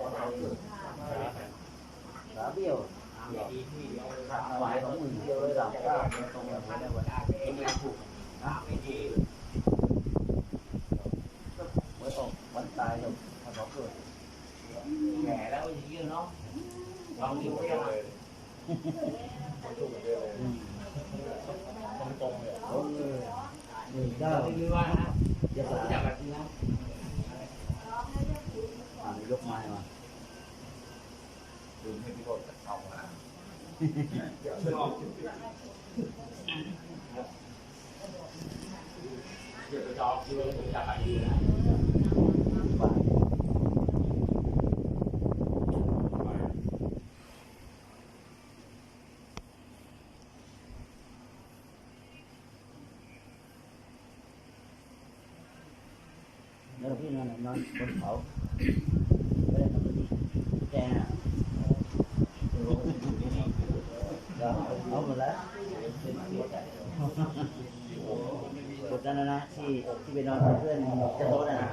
ขาเบี้ยวหายของมึงเดียวเลยหลับก็ตรงกับได้วันไม่ถูกไม่ดีเมื่อตกวันตายเลยาทำสองเกิดแก่แล้วอย่านี้เนาะลองดูเลยตรงๆเลยตรงตรงเลยหนึ่งเก้าอย่าไปนะ ดูให้พี่โรดเข้ามาเดี๋ยวจะจองคิวแล้วผมอยากแบบนี้นะแล้วพี่นอนนนอนบนเขาไม่ได้นอนบนนี้แกน่ะ เอาหมดแล้วกดนั้นนะนที่ที่ไปนอนกับเพื่อนจะโต๊ะนะนะ